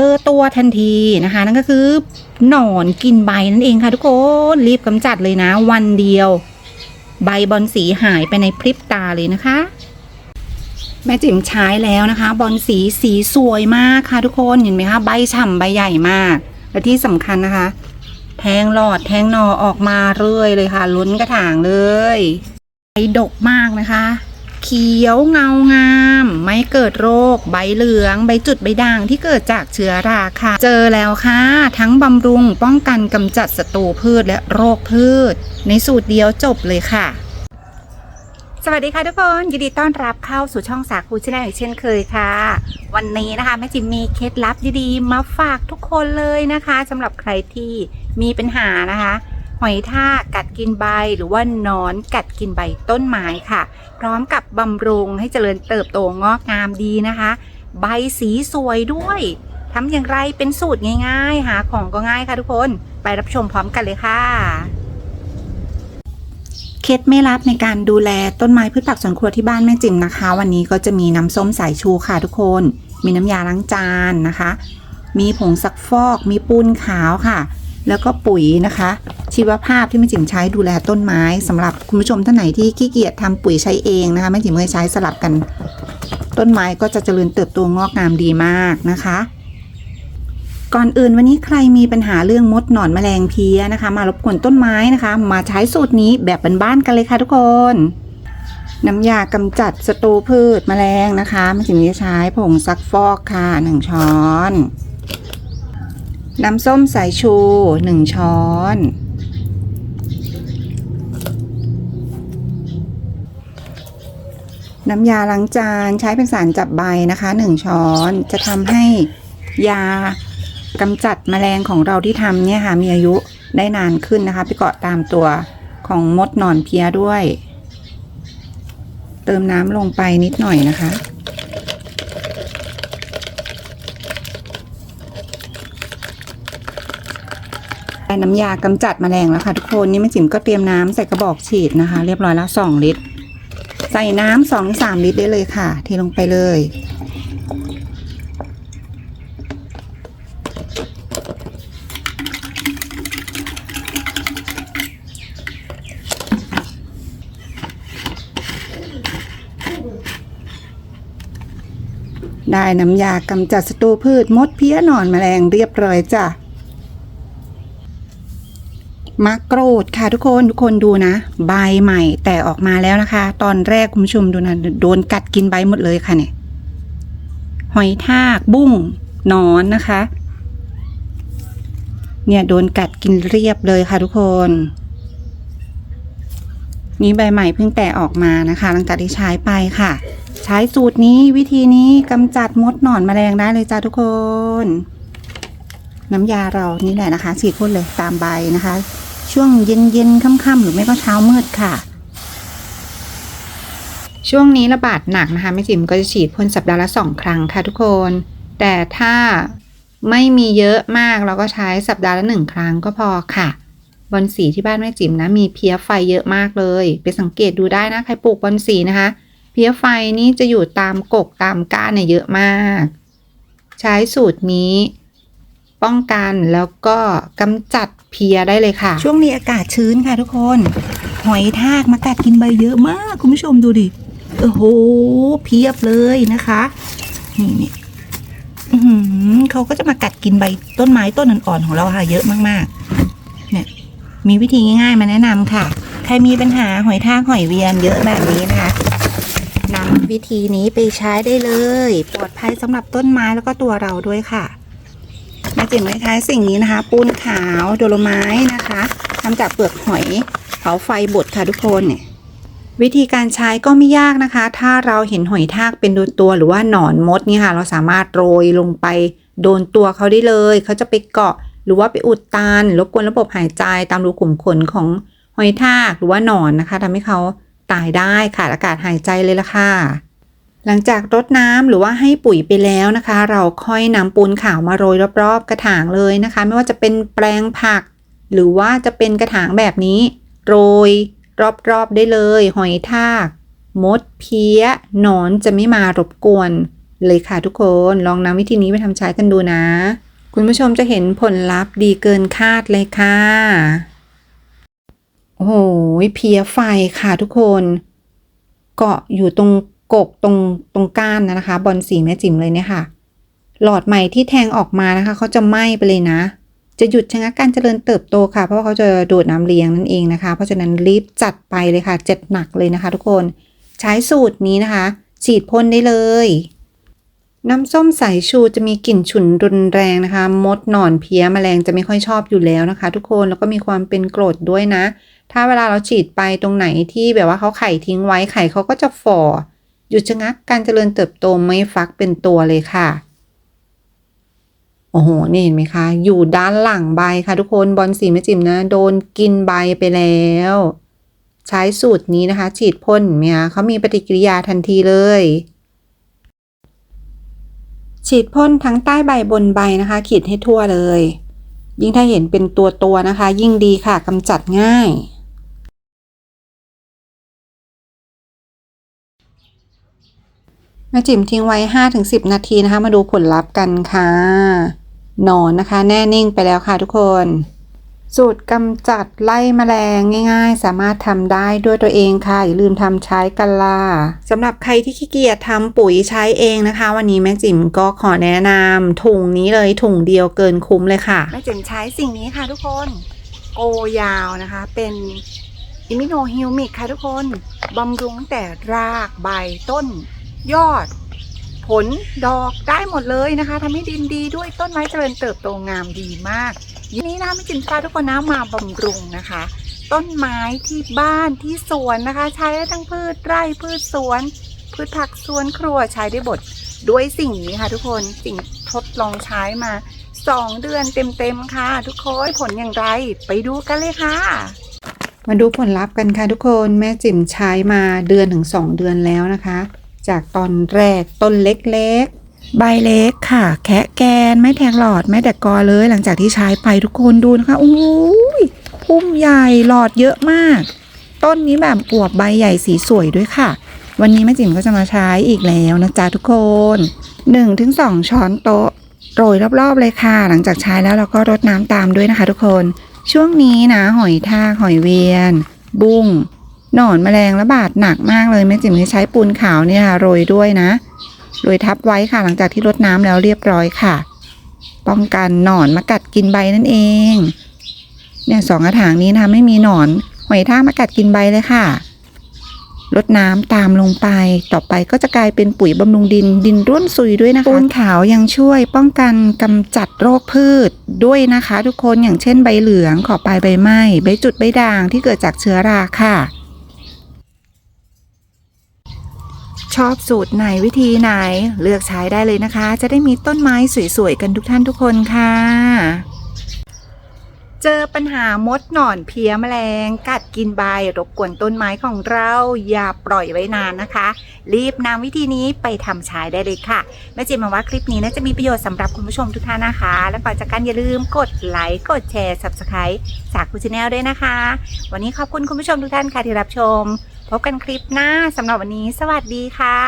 เจอตัวทันทีนะคะ นั่นก็คือหนอนกินใบนั่นเองค่ะทุกคนรีบกำจัดเลยนะ วันเดียว ใบบอลสีหายไปในพริบตาเลยนะคะ แม่จิ๋มใช้แล้วนะคะ บอลสีสีสวยมากค่ะทุกคนเห็นไหมคะใบฉ่ำใบใหญ่มาก และที่สำคัญนะคะ แทงหลอดแทงหนอออกมาเรื่อยเลยค่ะ ล้นกระถางเลยใบดกมากนะคะ เขียวเงางาม ไม่เกิดโรค ใบเหลือง ใบจุดใบด่างที่เกิดจากเชื้อราค่ะ เจอแล้วค่ะ ทั้งบำรุงป้องกันกำจัดศัตรูพืชและโรคพืช ในสูตรเดียวจบเลยค่ะสวัสดีค่ะทุกคนยินดีต้อนรับเข้าสู่ช่องสาคูชแนลอีกเช่นเคยค่ะ วันนี้นะคะแม่จิมมีเคล็ดลับดีๆมาฝากทุกคนเลยนะคะสำหรับใครที่มีปัญหานะคะ หอยทากกัดกินใบหรือว่านอนกัดกินใบต้นไม้ค่ะ พร้อมกับบำรุงให้เจริญเติบโตงอกงามดีนะคะ ใบสีสวยด้วยทำอย่างไรเป็นสูตรง่ายๆ หาของก็ง่ายค่ะทุกคนไปรับชมพร้อมกันเลยค่ะเคล็ดไม่ลับในการดูแลต้นไม้พืชผักสวนครัวที่บ้านแม่จิ๋มนะคะ วันนี้ก็จะมีน้ำส้มสายชูค่ะทุกคน มีน้ำยาล้างจานนะคะ มีผงซักฟอก มีปูนขาวค่ะ แล้วก็ปุ๋ยนะคะ ชีวภาพที่แม่จิ๋มใช้ดูแลต้นไม้สำหรับคุณผู้ชมท่านไหนที่ขี้เกียจทำปุ๋ยใช้เองนะคะแม่จิ๋มเคยใช้สลับกัน ต้นไม้ก็จะเจริญเติบโตงอกงามดีมากนะคะก่อนอื่นวันนี้ใครมีปัญหาเรื่องมดหนอนแมลงเพี้ยนะคะ มารบกวนต้นไม้นะคะ มาใช้สูตรนี้แบบบ้านๆกันเลยค่ะทุกคน น้ำยากำจัดศัตรูพืชแมลงนะคะมันจะมีใช้ผงซักฟอกค่ะหนึ่งช้อน น้ำส้มสายชูหนึ่งช้อน น้ำยาล้างจานใช้เป็นสารจับใบนะคะหนึ่งช้อนจะทำให้ยากำจัดแมลงของเราที่ทำเนี่ยค่ะมีอายุได้นานขึ้นนะคะ ไปเกาะตามตัวของมดหนอนเพียด้วย เติมน้ำลงไปนิดหน่อยนะคะ ได้น้ำยากำจัดแมลงแล้วค่ะทุกคนนี่แม่จิ๋มก็เตรียมน้ำใส่กระบอกฉีดนะคะ เรียบร้อยแล้ว2ลิตร ใส่น้ำสองสามลิตรได้เลยค่ะเทลงไปเลยได้น้ำยากำจัดศัตรูพืชมดเพี้ยหนอนแมลงเรียบร้อยจ้ะ มะกรูดค่ะทุกคนทุกคนดูนะ ใบใหม่แต่ออกมาแล้วนะคะ ตอนแรกคุณผู้ชมดูนะโดนกัดกินใบหมดเลยค่ะเนี่ยหอยทากบุ้งนอนนะคะ เนี่ยโดนกัดกินเรียบเลยค่ะทุกคน นี่ใบใหม่เพิ่งแตกออกมานะคะ หลังจากที่ใช้ไปค่ะ ใช้สูตรนี้วิธีนี้กำจัดมดหนอนแมลงได้เลยจ้าทุกคนน้ำยาเรานี่แหละนะคะฉีดพ่นเลยตามใบนะคะ ช่วงเย็นเย็นๆค่ำๆหรือไม่ก็เช้ามืดค่ะ ช่วงนี้ระบาดหนักนะคะแม่จิ๋มก็จะฉีดพ่นสัปดาห์ละสองครั้งค่ะทุกคน แต่ถ้าไม่มีเยอะมากเราก็ใช้สัปดาห์ละหนึ่งครั้งก็พอค่ะบอนสีที่บ้านแม่จิ๋มนะมีเพี้ยไฟเยอะมากเลย ไปสังเกตดูได้นะใครปลูกบอนสีนะคะ เพี้ยไฟนี่จะอยู่ตามกกตามก้านเนี่ยเยอะมาก ใช้สูตรนี้ ป้องกันแล้วก็กำจัดเพียได้เลยค่ะ ช่วงนี้อากาศชื้นค่ะทุกคน หอยทากมากัดกินใบเยอะมาก คุณผู้ชมดูดิโอ้โหเพียบเลยนะคะ นี่นี่เขาก็จะมากัดกินใบต้นไม้ต้นอ่อนๆของเราค่ะ เยอะมากๆ เนี่ย มีวิธีง่ายๆมาแนะนำค่ะ ใครมีปัญหาหอยทากหอยเวียนเยอะแบบนี้นะคะนำวิธีนี้ไปใช้ได้เลย ปลอดภัยสำหรับต้นไม้แล้วก็ตัวเราด้วยค่ะ มาจิ๋มคล้ายสิ่งนี้นะคะ ปูนขาวโดโลไม้นะคะทำจากเปลือกหอยเผาไฟบดค่ะทุกคนเนี่ยวิธีการใช้ก็ไม่ยากนะคะ ถ้าเราเห็นหอยทากเป็นโดนตัวหรือว่าหนอนมดเนี่ยค่ะ เราสามารถโรยลงไปโดนตัวเขาได้เลย เขาจะไปเกาะหรือว่าไปอุดตันรบกวนระบบหายใจตามรูขุมขนของหอยทากหรือว่าหนอนนะคะทำให้เขาตายได้ขาดอากาศหายใจเลยละค่ะ หลังจากรดน้ำหรือว่าให้ปุ๋ยไปแล้วนะคะ เราค่อยนำปูนขาวมาโรยรอบๆ กระถางเลยนะคะ ไม่ว่าจะเป็นแปลงผัก หรือว่าจะเป็นกระถางแบบนี้ โรยรอบๆได้เลย หอยทาก มดเพี้ยหนอนจะไม่มารบกวน เลยค่ะทุกคนลองนำวิธีนี้ไปทำใช้กันดูนะ คุณผู้ชมจะเห็นผลลัพธ์ดีเกินคาดเลยค่ะ โอ้โหเพลียไฟค่ะทุกคน เกาะอยู่ตรง กกตรงตรงก้านนะคะ บอลสีแม่จิ๋มเลยเนี่ยค่ะ หลอดใหม่ที่แทงออกมานะคะเขาจะไหม้ไปเลยนะ จะหยุดชะงักการเจริญเติบโตค่ะ เพราะว่าเขาจะดูดน้ำเลี้ยงนั่นเองนะคะ เพราะฉะนั้นรีบจัดไปเลยค่ะเจ็ดหนักเลยนะคะ ทุกคนใช้สูตรนี้นะคะ ฉีดพ่นได้เลย น้ำส้มสายชูจะมีกลิ่นฉุนรุนแรงนะคะ มดหนอนเพี้ยแมลงจะไม่ค่อยชอบอยู่แล้วนะคะ ทุกคนแล้วก็มีความเป็นกรดด้วยนะ ถ้าเวลาเราฉีดไปตรงไหนที่แบบว่าเขาไข่ทิ้งไว้ไข่เขาก็จะฝ่อ หยุดชะงักการเจริญเติบโตไม่ฟักเป็นตัวเลยค่ะ โอ้โห นี่เห็นไหมคะ อยู่ด้านหลังใบค่ะทุกคนบอลสีแม่จิ๋มนะ โดนกินใบไปแล้ว ใช้สูตรนี้นะคะ ฉีดพ่นเนี่ยเขามีปฏิกิริยาทันทีเลยฉีดพ่นทั้งใต้ใบบนใบนะคะ ขีดให้ทั่วเลย ยิ่งถ้าเห็นเป็นตัวตัวนะคะ ยิ่งดีค่ะกำจัดง่าย แม่จิ๋มทิ้งไว้ 5-10 นาทีนะคะ มาดูผลลัพธ์กันค่ะหนอนนะคะ แน่นิ่งไปแล้วค่ะทุกคน สูตรกำจัดไล่แมลงง่าย ๆ สามารถทำได้ด้วยตัวเองค่ะ อย่าลืมทำใช้กันล่ะสำหรับใครที่ขี้เกียจทำปุ๋ยใช้เองนะคะ วันนี้แม่จิ๋มก็ขอแนะนำถุงนี้เลยถุงเดียวเกินคุ้มเลยค่ะ แม่จิ๋มใช้สิ่งนี้ค่ะทุกคนโกยาวนะคะ เป็นอิมิโนฮิวมิกค่ะทุกคนบำรุงตั้งแต่รากใบต้น ยอด ผลดอกได้หมดเลยนะคะทำให้ดินดีด้วยต้นไม้เจริญเติบโตงามดีมากทีนี้นะไม่จินฟ้าทุกคนนะมาบำรุงนะคะ ต้นไม้ที่บ้านที่สวนนะคะ ใช้ได้ทั้งพืชไร่พืชสวน พืชผักสวนครัวใช้ได้หมดด้วยสิ่งนี้ค่ะ ทุกคนสิ่งทดลองใช้มา 2 เดือนเต็มๆค่ะ ทุกคนผลอย่างไรไปดูกันเลยค่ะมาดูผลลัพธ์กันค่ะทุกคนแม่จิ๋มใช้มาเดือนถึง 2 เดือนแล้วนะคะ จากตอนแรกต้นเล็กๆ ใบเล็กค่ะ แคะแกนไม่แทงหลอดไม่แต่กอเลยหลังจากที่ใช้ไปทุกคนดูนะคะโอ้ยพุ่มใหญ่หลอดเยอะมาก ต้นนี้แบบอวบใบใหญ่สีสวยด้วยค่ะ วันนี้แม่จิ๋มก็จะมาใช้อีกแล้วนะจ๊ะทุกคน 1-2 ช้อนโต๊ะโรยรอบๆเลยค่ะ หลังจากใช้แล้วเราก็รดน้ำตามด้วยนะคะ ทุกคน ช่วงนี้นะหอยทากหอยเวียน บุ้ง หนอนแมลงระบาดหนักมากเลยแม่จิ๋มใช้ปูนขาวเนี่ยค่ะโรยด้วยนะโรยทับไว้ค่ะหลังจากที่รดน้ำแล้วเรียบร้อยค่ะ ป้องกันหนอนมากัดกินใบนั่นเอง เนี่ยสองกระถางนี้นะคะไม่มีหนอนหอยทากมากัดกินใบเลยค่ะรดน้ำตามลงไป ต่อไปก็จะกลายเป็นปุ๋ยบำรุงดินดินร่วนซุยด้วยนะคะปูนขาวยังช่วยป้องกันกำจัดโรคพืชด้วยนะคะ ทุกคนอย่างเช่นใบเหลืองขอบปลายใบไหม้ใบจุดใบด่างที่เกิดจากเชื้อราค่ะ ชอบสูตรไหนวิธีไหน เลือกใช้ได้เลยนะคะ จะได้มีต้นไม้สวยๆกันทุกท่านทุกคนค่ะ เจอปัญหามดหนอนเพี้ยแมลง กัดกินใบรบกวนต้นไม้ของเรา อย่าปล่อยไว้นานนะคะ รีบนำวิธีนี้ไปทำใช้ได้เลยค่ะแม่จิมมาว่าคลิปนี้น่าจะมีประโยชน์สำหรับคุณผู้ชมทุกท่านนะคะ และก่อนจากกันอย่าลืมกดไลค์กดแชร์ subscribe จากคุณชาแนลด้วยนะคะ วันนี้ขอบคุณคุณผู้ชมทุกท่านค่ะที่รับชม พบกันคลิปหน้าสำหรับวันนี้ สวัสดีค่ะ